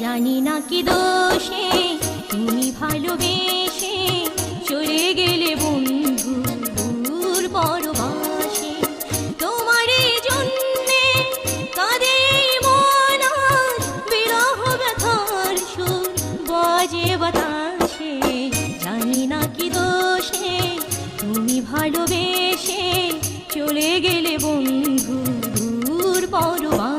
দোষে, তুমি ভালোবেসে চলে গেলে বন্ধু দূর পরবাসে তোমারই জন্যে কাঁদে মন বিরহ ব্যথার সুর বাজে বাতাসে। জানি না কি দোষে, তুমি ভালোবেসে চলে গেলে বন্ধু দূর পরবাসে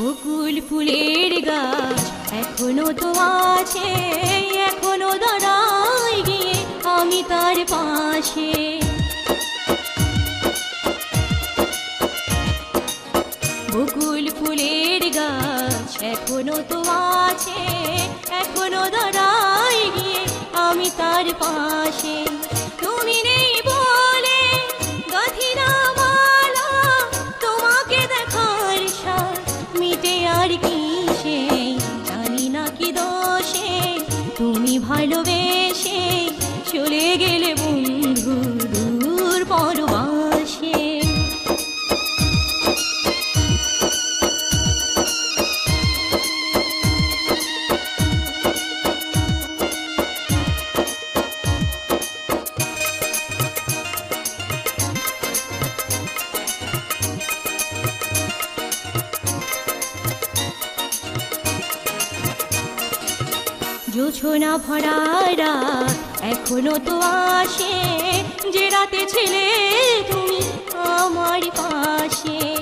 বকুল ফুলের গাছ, এখনও তো আছে, এখনও দাঁড়াই গিয়ে আমি তার পাশে। বকুল ফুলের গাছ, এখনও তো আছে, এখনও দাঁড়াই গিয়ে আমি তার পাশে। তুমি জোছনা ভরা রাত এখনও তো আসে। যে রাতে ছিলে, তুমি আমার পাশে।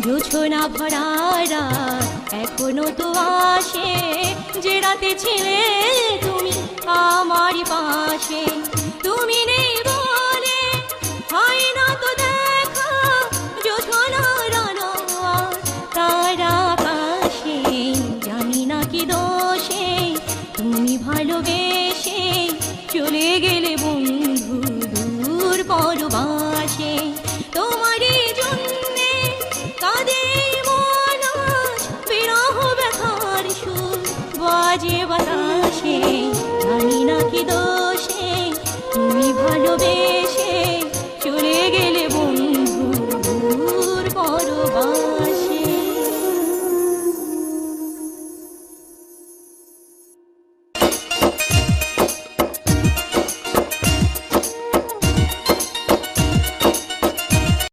জোছনা ভরা রাত এখনও তো আসে। যে রাতে ছিলে, তুমি আমার পাশে। চলে গেলে বন্ধু দূর পরবাসে। তোমারই জন্যে কাঁদে বিরহ ব্যথার সুর বাজে বাতাসে। আমি নাকি দোষে, তুমি ভালোবেসে